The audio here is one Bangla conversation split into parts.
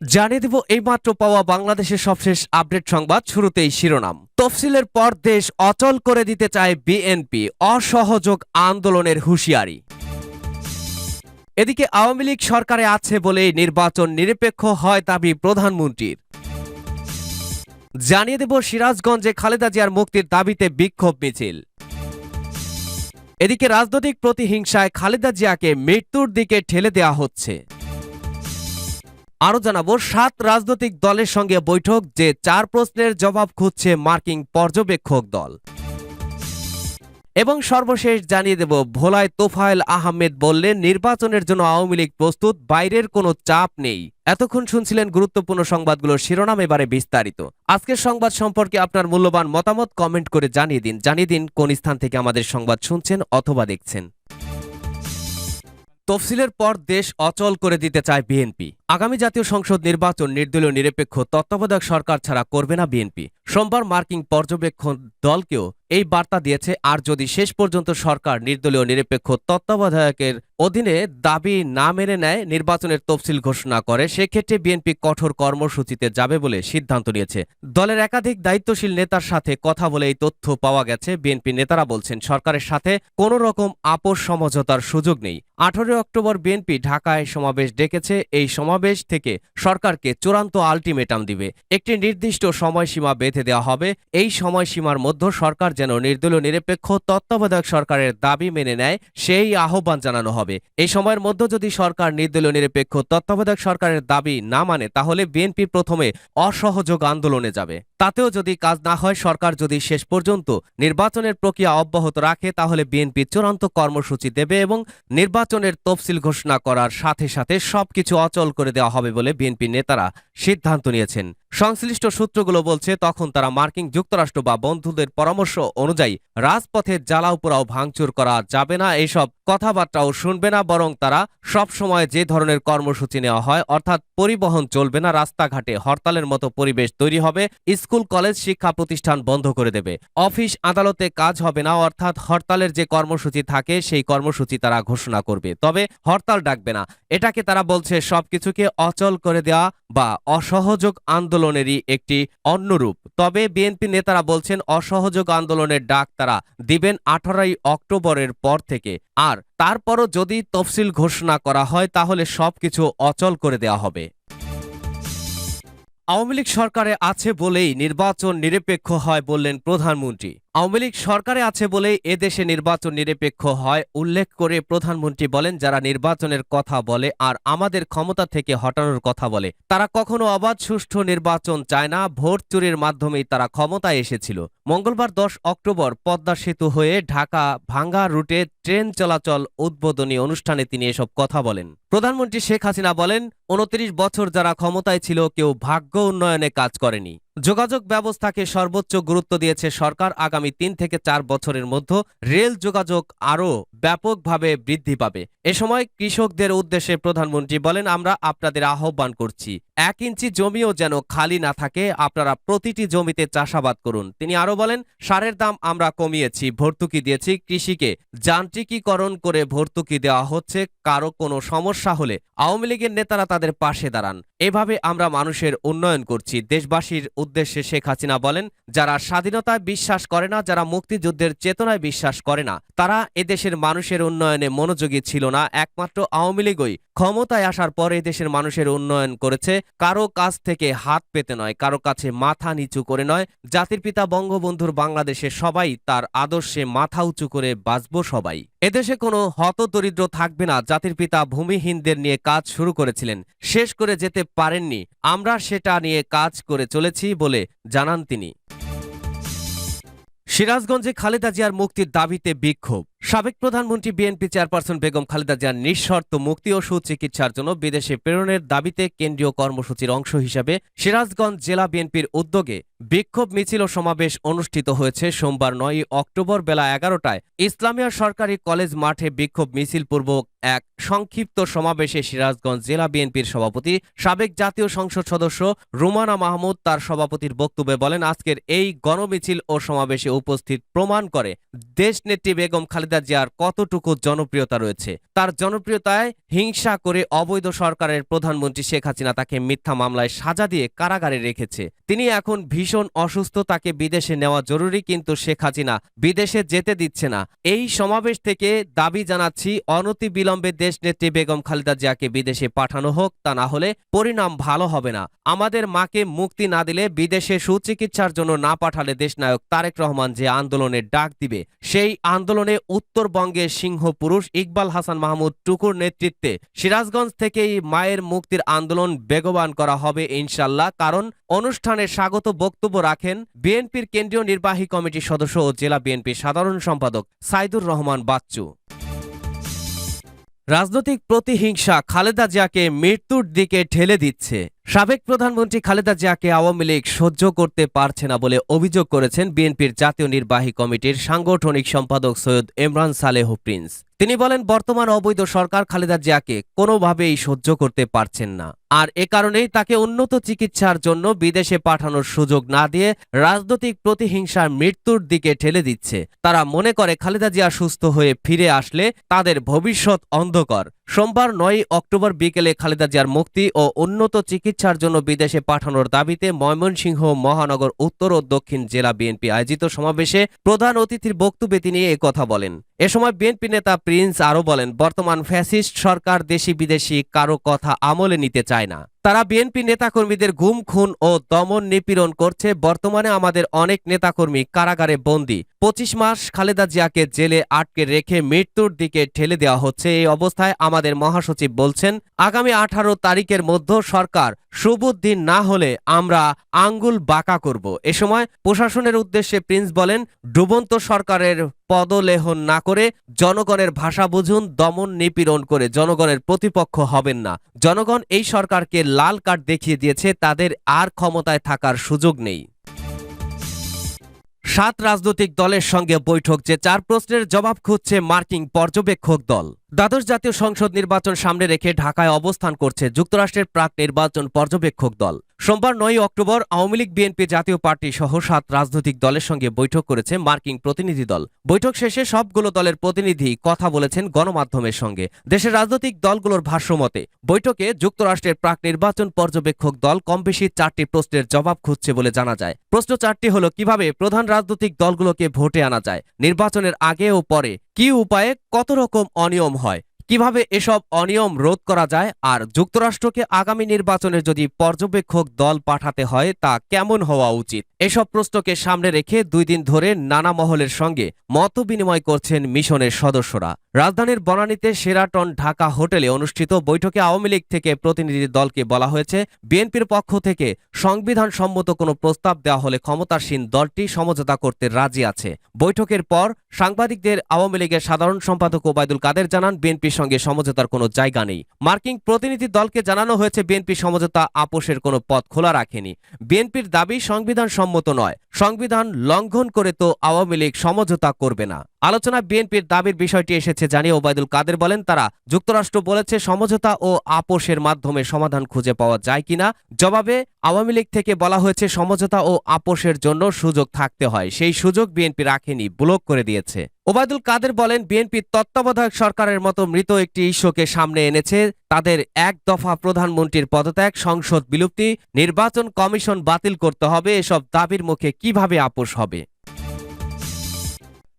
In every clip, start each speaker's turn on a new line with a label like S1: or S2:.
S1: জানিয়ে দেব এইমাত্র পাওয়া বাংলাদেশের সবশেষ আপডেট সংবাদ শুরুতেই শিরোনাম। তফসিলের পর দেশ অচল করে দিতে চায় বিএনপি, অসহযোগ আন্দোলনের হুঁশিয়ারি। এদিকে আওয়ামী লীগ সরকারে আছে বলেই নির্বাচন নিরপেক্ষ হয় দাবি প্রধানমন্ত্রীর। জানিয়ে দেব সিরাজগঞ্জে খালেদা জিয়ার মুক্তির দাবিতে বিক্ষোভ মিছিল। এদিকে রাজনৈতিক প্রতিহিংসায় খালেদা জিয়াকে মৃত্যুর দিকে ঠেলে দেওয়া হচ্ছে। আরও জানাব, সাত রাজনৈতিক দলের সঙ্গে বৈঠক যে চার প্রশ্নের জবাব খুঁজছে মার্কিং পর্যবেক্ষক দল। এবং সর্বশেষ জানিয়ে দেব, ভোলায় তোফায়েল আহমেদ বললেন, নির্বাচনের জন্য আওয়ামী লীগ প্রস্তুত, বাইরের কোনো চাপ নেই। এতক্ষণ শুনছিলেন গুরুত্বপূর্ণ সংবাদগুলোর শিরোনাম, এবারে বিস্তারিত। আজকের সংবাদ সম্পর্কে আপনার মূল্যবান মতামত কমেন্ট করে জানিয়ে দিন। জানিয়ে দিন কোন স্থান থেকে আমাদের সংবাদ শুনছেন অথবা দেখছেন। তফসিলের পর দেশ অচল করে দিতে চায় বিএনপি। আগামী জাতীয় সংসদ নির্বাচন নির্দলীয় নিরপেক্ষ তত্ত্বাবধায়ক সরকার ছাড়া করবে না বিএনপি। সোমবার মার্কিং পর্যবেক্ষণ দলকেও এই বার্তা দিয়েছে, আর যদি শেষ পর্যন্ত সরকার নির্দলীয় নিরপেক্ষ তত্ত্বাবধায়কের অধীনে দাবি না মেনে নেয়, নির্বাচনের তফসিল ঘোষণা করে, সেক্ষেত্রে বিএনপি কঠোর কর্মসূচিতে যাবে বলে সিদ্ধান্ত নিয়েছে। দলের একাধিক দায়িত্বশীল নেতার সাথে কথা বলে এই তথ্য পাওয়া গেছে। বিএনপি নেতারা বলছেন, সরকারের সাথে কোনো রকম আপোষ সমঝোতার সুযোগ নেই। আঠারোই অক্টোবর বিএনপি ঢাকায় সমাবেশ ডেকেছে। এই সমাবেশ থেকে সরকারকে চূড়ান্ত আলটিমেটাম দিবে। একটি নির্দিষ্ট সময়সীমা বেঁধে দেওয়া হবে। এই সময়সীমার মধ্যে সরকার যেন নির্দলীয়, নিরপেক্ষ, তত্ত্বাবধায়ক সরকারের দাবি মেনে নেয়, সেই আহ্বান জানানো হবে। এই সময়ের মধ্যে যদি সরকার নির্দলীয়, নিরপেক্ষ, তত্ত্বাবধায়ক সরকারের দাবি না মানে তাহলে বিএনপি প্রথমে অসহযোগ আন্দোলনে যাবে। তাতেও যদি কাজ না হয়, সরকার যদি শেষ পর্যন্ত নির্বাচনের প্রক্রিয়া অব্যাহত রাখে, তাহলে বিএনপি চূড়ান্ত কর্মসূচি দেবে এবং নির্বাচনের তফসিল ঘোষণা করার সাথে সাথে সবকিছু অচল করে দেওয়া হবে বলে বিএনপি নেতারা সিদ্ধান্ত নিয়েছেন। সংশ্লিষ্ট সূত্রগুলো বলছে, তখন তারা মার্কিন যুক্তরাষ্ট্র বা বন্ধুদের পরামর্শ অনুযায়ী রাজপথে জ্বালাও ভাঙচুর করা যাবে না এইসব কথাবার্তাও শুনবে না, বরং তারা সব সময় যে ধরনের কর্মসূচি নেওয়া হয়, অর্থাৎ পরিবহন চলবে না, রাস্তাঘাটে হরতালের মতো পরিবেশ তৈরি হবে, স্কুল, কলেজ, শিক্ষা প্রতিষ্ঠান বন্ধ করে দেবে। অফিস আদালতে কাজ হবে না, অর্থাৎ হরতালের যে কর্মসূচি থাকে, সেই কর্মসূচি তারা ঘোষণা করবে। তবে হরতাল ডাকবে না, এটাকে তারা বলছে সবকিছুকে অচল করে দেওয়া বা অসহযোগ আন্দোলনেরই একটি অন্যরূপ। তবে বিএনপি নেতারা বলছেন, অসহযোগ আন্দোলনের ডাক তারা দিবেন আঠারোই অক্টোবরের পর থেকে। আর তারপরও যদি তফসিল ঘোষণা করা হয়, তাহলে সবকিছু অচল করে দেওয়া হবে। আওয়ামী লীগ সরকারে আছে বলেই নির্বাচন নিরপেক্ষ হয় বললেন প্রধানমন্ত্রী। আওয়ামী লীগ সরকারে আছে বলেই এদেশে নির্বাচন নিরপেক্ষ হয় উল্লেখ করে প্রধানমন্ত্রী বলেন, যারা নির্বাচনের কথা বলে আর আমাদের ক্ষমতা থেকে হটানোর কথা বলে, তারা কখনো অবাধ, সুষ্ঠু নির্বাচন চায় না। ভোট চুরির মাধ্যমেই তারা ক্ষমতায় এসেছিল। মঙ্গলবার দশ অক্টোবর পদ্মা সেতু হয়ে ঢাকা ভাঙ্গা রুটে ট্রেন চলাচল উদ্বোধনী অনুষ্ঠানে তিনি এসব কথা বলেন। প্রধানমন্ত্রী শেখ হাসিনা বলেন, উনত্রিশ বছর যারা ক্ষমতায় ছিল, কেউ ভাগ্য উন্নয়নে কাজ করেনি। যোগাযোগ ব্যবস্থাকে সর্বোচ্চ গুরুত্ব দিয়েছে সরকার আগামী তিন থেকে চার বছরের মধ্যে। রেল যোগাযোগ আরও ব্যাপকভাবে বৃদ্ধি পাবে। এ সময় কৃষকদের উদ্দেশ্যে প্রধানমন্ত্রী বলেন, আমরা আপনাদের আহ্বান করছি। এক ইঞ্চি জমিও যেন খালি না থাকে, আপনারা প্রতিটি জমিতে চাষাবাদ করুন। তিনি আরও বলেন, সারের দাম আমরা কমিয়েছি, ভর্তুকি দিয়েছি। কৃষিকে যান্ত্রিকীকরণ করে ভর্তুকি দেওয়া হচ্ছে, কারও কোনো সমস্যা হলে আওয়ামী লীগের নেতারা তাদের পাশে দাঁড়ান। এভাবে আমরা মানুষের উন্নয়ন করছি, দেশবাসীর উদ্দেশ্যে শেখ হাসিনা বলেন, যারা স্বাধীনতায় বিশ্বাস করে না, যারা মুক্তিযুদ্ধের চেতনায় বিশ্বাস করে না, তারা এদেশের মানুষের উন্নয়নে মনোযোগী ছিল না, একমাত্র আওয়ামী লীগই ক্ষমতায় আসার পরে দেশের মানুষের উন্নয়ন করেছে। কারও কাছ থেকে হাত পেতে নয়, কারও কাছে মাথা নিচু করে নয়। জাতির পিতা বঙ্গবন্ধুর বাংলাদেশে সবাই, তার আদর্শে মাথা উঁচু করে বাঁচব সবাই। এদেশে কোনো হতদরিদ্র থাকবে না, জাতির পিতা ভূমিহীনদের নিয়ে কাজ শুরু করেছিলেন। শেষ করে যেতে পারেননি, আমরা সেটা নিয়ে কাজ করে চলেছি বলে জানান তিনি। সিরাজগঞ্জে খালেদা জিয়ার মুক্তির দাবিতে বিক্ষোভ। সাবেক প্রধানমন্ত্রী বিএনপি চেয়ারপারসন বেগম খালেদা জিয়ার নিঃশর্ত মুক্তি ও সুচিকিৎসার জন্য বিদেশে প্রেরণের দাবিতে কেন্দ্রীয় কর্মসূচির অংশ হিসেবে সিরাজগঞ্জ জেলা বিএনপির উদ্যোগে বিক্ষোভ মিছিল ও সমাবেশ অনুষ্ঠিত হয়েছে সোমবার নয় অক্টোবর বেলা এগারোটায়। ইসলামিয়া সরকারি কলেজ মাঠে বিক্ষোভ মিছিল পূর্বক এক সংক্ষিপ্ত সমাবেশে সিরাজগঞ্জ জেলা বিএনপির সভাপতি, সাবেক জাতীয় সংসদ সদস্য রুমানা মাহমুদ তার সভাপতির বক্তব্যে বলেন, আজকের এই গণমিছিল ও সমাবেশে উপস্থিত প্রমাণ করে দেশনেত্রী বেগম খালেদা খালেদা জিয়ার কতটুকু জনপ্রিয়তা রয়েছে, তার জনপ্রিয়তায় হিংসা করে অবৈধ সরকারের প্রধানমন্ত্রী শেখ হাসিনা তাকে মিথ্যা মামলায় সাজা দিয়ে কারাগারে রেখেছে। তিনি এখন ভীষণ অসুস্থ, তাকে বিদেশে নেওয়া জরুরি, কিন্তু শেখ হাসিনা বিদেশে যেতে দিচ্ছে না। এই সমাবেশ থেকে দাবি জানাচ্ছি অনতি বিলম্বে দেশনেত্রী বেগম খালেদা জিয়াকে বিদেশে পাঠানো হোক, তা না হলে পরিণাম ভালো হবে না। আমাদের মাকে মুক্তি না দিলে বিদেশে সুচিকিৎসার জন্য না পাঠালে দেশনায়ক তারেক রহমান যে আন্দোলনের ডাক দিবে, সেই আন্দোলনে উত্তরবঙ্গের সিংহ পুরুষ ইকবাল হাসান মাহমুদ টুকুর নেতৃত্বে সিরাজগঞ্জ থেকেই মায়ের মুক্তির আন্দোলন বেগবান করা হবে ইনশাল্লাহ, কারণ অনুষ্ঠানে স্বাগত বক্তব্য রাখেন বিএনপির কেন্দ্রীয় নির্বাহী কমিটির সদস্য ও জেলা বিএনপির সাধারণ সম্পাদক সাইদুর রহমান বাচ্চু। রাজনৈতিক প্রতিহিংসা খালেদা জিয়াকে মৃত্যুর দিকে ঠেলে দিচ্ছে। সাবেক প্রধানমন্ত্রী খালেদা জিয়াকে আওয়ামী লীগ সহ্য করতে পারছে না বলে অভিযোগ করেছেন বিএনপির জাতীয় নির্বাহী কমিটির সাংগঠনিক সম্পাদক সৈয়দ ইমরান সালেহ প্রিন্স। তিনি বলেন, বর্তমান অবৈধ সরকার খালেদা জিয়াকে কোনোভাবেই সহ্য করতে পারছেন না। আর এ কারণেই তাকে উন্নত চিকিৎসার জন্য বিদেশে পাঠানোর সুযোগ না দিয়ে রাজনৈতিক প্রতিহিংসার মৃত্যুর দিকে ঠেলে দিচ্ছে। তারা মনে করে, খালেদা জিয়া সুস্থ হয়ে ফিরে আসলে তাদের ভবিষ্যৎ অন্ধকার। সোমবার নয় অক্টোবর বিকেলে খালেদা জিয়ার মুক্তি ও উন্নত চিকিৎসার জন্য বিদেশে পাঠানোর দাবিতে ময়মনসিংহ মহানগর উত্তর ও দক্ষিণ জেলা বিএনপি আয়োজিত সমাবেশে প্রধান অতিথির বক্তব্যে তিনি কথা বলেন। এ সময় বিএনপি নেতা প্রিন্স আরও বলেন, বর্তমান ফ্যাসিস্ট সরকার দেশি বিদেশি কারও কথা আমলে নিতে চায় না। তারা বিএনপি নেতাকর্মীদের গুম, খুন ও দমন নিপীড়ন করছে। বর্তমানে আমাদের অনেক নেতাকর্মী কারাগারে বন্দী। পঁচিশ মাস খালেদা জিয়াকে জেলে আটকে রেখে মৃত্যুর দিকে ঠেলে দেওয়া হচ্ছে। এই অবস্থায় আমাদের মহাসচিব বলছেন, আগামী আঠারো তারিখের মধ্যে সরকার সুবুদ্দিন না হলে আমরা আঙ্গুল বাঁকা করব। এ সময় প্রশাসনের উদ্দেশ্যে প্রিন্স বলেন, ডুবন্ত সরকারের পদলেহন না করে জনগণের ভাষা বুঝুন, দমন নিপীড়ন করে জনগণের প্রতিপক্ষ হবেন না। জনগণ এই সরকারকে লাল কার্ড দেখিয়ে দিয়েছে, তাদের আর ক্ষমতায় থাকার সুযোগ নেই। সাত রাজনৈতিক দলের সঙ্গে বৈঠক যে চার প্রশ্নের জবাব খুঁজছে মার্কিন পর্যবেক্ষক দল। দ্বাদশ জাতীয় সংসদ নির্বাচন সামনে রেখে ঢাকায় অবস্থান করছে যুক্তরাষ্ট্রের প্রাক নির্বাচন পর্যবেক্ষক দল। সোমবার নয় অক্টোবর আওয়ামী লীগ, বিএনপি জাতীয় পার্টি সহ সাত রাজনৈতিক দলের সঙ্গে বৈঠক করেছে মার্কিং প্রতিনিধি দল। বৈঠক শেষে সবগুলো দলের প্রতিনিধি কথা বলেছেন গণমাধ্যমের সঙ্গে। দেশের রাজনৈতিক দলগুলোর ভাষ্যমতে বৈঠকে যুক্তরাষ্ট্রের প্রাক নির্বাচন পর্যবেক্ষক দল কম বেশি চারটি প্রশ্নের জবাব খুঁজছে বলে জানা যায়। প্রশ্ন চারটি হলো, কীভাবে প্রধান রাজনৈতিক দলগুলোকে ভোটে আনা যায়? নির্বাচনের আগে ও পরে কি উপায়ে কত রকম অনিয়ম হয়? কীভাবে এসব অনিয়ম রোধ করা যায়? আর যুক্তরাষ্ট্রকে আগামী নির্বাচনে যদি পর্যবেক্ষক দল পাঠাতে হয়, তা কেমন হওয়া উচিত? এসব প্রশ্নকে সামনে রেখে দুই দিন ধরে নানা মহলের সঙ্গে মত বিনিময় করছেন মিশনের সদস্যরা। রাজধানীর বনানীতে সেরাটন ঢাকা হোটেলে অনুষ্ঠিত বৈঠকে আওয়ামী লীগ থেকে প্রতিনিধি দলকে বলা হয়েছে, বিএনপির পক্ষ থেকে সংবিধান সম্মত কোনো প্রস্তাব দেওয়া হলে ক্ষমতাসীন দলটি সমঝোতা করতে রাজি আছে। বৈঠকের পর সাংবাদিকদের আওয়ামী লীগের সাধারণ সম্পাদক ওবায়দুল কাদের জানান, বিএনপির সঙ্গে সমঝোতার কোনো জায়গা নেই। মার্কিং প্রতিনিধি দলকে জানানো হয়েছে, বিএনপি সমঝোতা আপোষের কোনো পথ খোলা রাখেনি। বিএনপির দাবি সংবিধান সম্মত নয়। সংবিধান লঙ্ঘন করে তো আওয়ামী লীগ সমঝোতা করবে না। আলোচনা বিএনপির দাবির বিষয়টি এসেছে জানিয়ে ওবায়দুল কাদের বলেন, তারা যুক্তরাষ্ট্র বলেছে সমঝোতা ও আপোষের মাধ্যমে সমাধান খুঁজে পাওয়া যায় কিনা। জবাবে আওয়ামী লীগ থেকে বলা হয়েছে, সমঝোতা ও আপোষের জন্য সুযোগ থাকতে হয়। সেই সুযোগ বিএনপি রাখেনি, ব্লক করে দিয়েছে। ওবায়দুল কাদের বলেন বিএনপির তত্ত্বাবধায়ক সরকারের মতো মৃত একটি ইস্যুকে সামনে এনেছে। তাদের এক দফা প্রধানমন্ত্রীর পদত্যাগ, সংসদ বিলুপ্তি, নির্বাচন কমিশন বাতিল করতে হবে। এসব দাবির মুখে কীভাবে আপোষ হবে?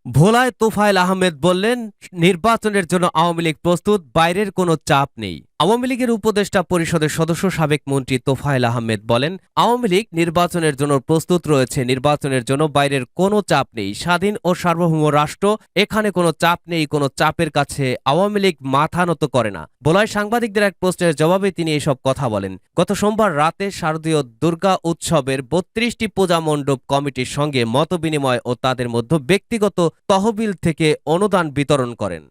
S1: ভোলায় তোফায়েল আহমেদ বললেন নির্বাচনের জন্য আওয়ামী লীগ প্রস্তুত বাইরের কোনো চাপ নেই। আওয়ামী লীগের উপদেষ্টা পরিষদের সদস্য সাবেক মন্ত্রী তোফায়েল আহমেদ বলেন, আওয়ামী লীগ নির্বাচনের জন্য প্রস্তুত রয়েছে, নির্বাচনের জন্য বাইরের কোনো চাপ নেই। স্বাধীন ও সার্বভৌম রাষ্ট্র, এখানে কোনো চাপ নেই, কোনো চাপের কাছে আওয়ামী লীগ মাথা নত করে না। বলায় সাংবাদিকদের এক প্রশ্নের জবাবে তিনি এসব কথা বলেন। গত সোমবার রাতে শারদীয় দুর্গা উৎসবের বত্রিশটি পূজা মণ্ডপ কমিটির সঙ্গে মতবিনিময় ও তাদের মধ্যে ব্যক্তিগত তহবিল থেকে অনুদান বিতরণ করেন।